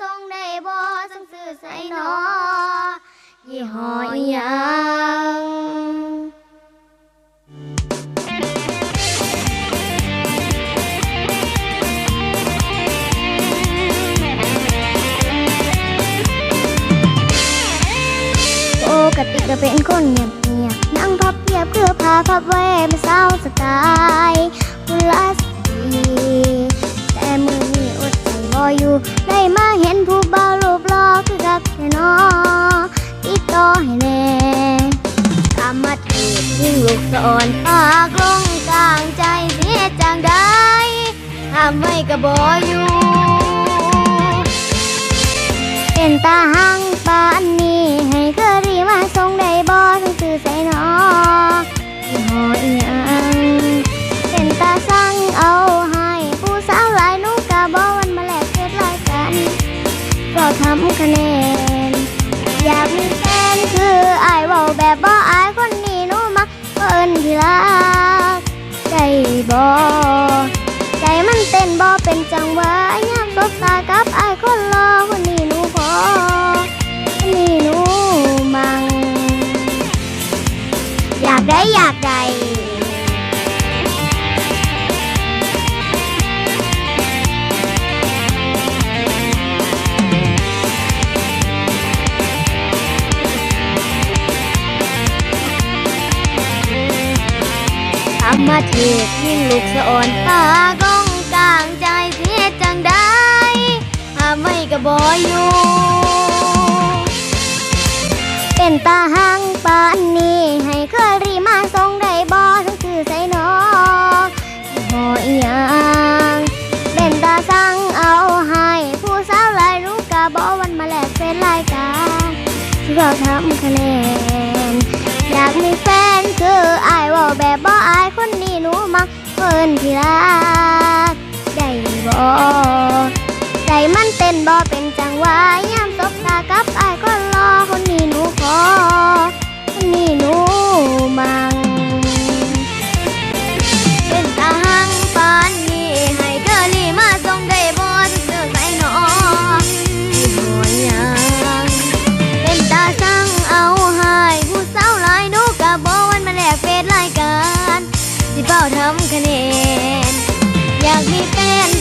ส่งได้บ่สั่งซื้อใส่นอยี่ห้ออิหยังปกติก็เป็นคนเงียบเงียบนั่งพับเพียบคือพาพับไว้ไม่เศร้าสไตล์คุณลาสตีแต่มือนี้อดใจรออยู่ เห็นผู้บ่าวรูปหล่อคือกับแค่นอติดต่อให้แน่กำมาถีบยิ่งลูกสอนปากลงกลางใจเสียจังได้ห้ามไว้ก็บ่อยู่ เป็นตาหังไป ทำคะแนน อยากมีแฟนคือไอายเว้าแบบบ่อายคนนี้หนูมักเพิ่นที่รักใจบ่ใจมันเต้นบ่เป็นจังหวะยามสบตากับไอายคนรอคนนี้หนูพอคนนี้หนูมัง อยากได้อยากได้ ธรรมเทศยิ่งลูกสะอ่อนตาก้องกลางใจเสียจังได้หาไม่กระบออยู่เป็นตาหังปานนี้ให้เคอรีมาส่งได้บ่ทั้งคือใส่หนอหออียงเป็นตาสั่งเอาให้ผู้สาวหลายรู้กะบ่วันมาแลกเป็นรายการที่เราทำคะแนน รักได้บ่ใจมันเต้นบ่เป็นจังหวะยามสบตากับไอ้ยก็รอคนนี้หนูขอคนนี้หนูมังเป็นตาหังปานนี้ให้เธอรีมาส่งได้บอซื่อใส่หนอที่หัวยังเป็นตาสั่งเอาหายผู้สาวหลายหนูกับ่วันมาแลกเฟซรายการที่เป้าทำคะแนน อยากมีแฟน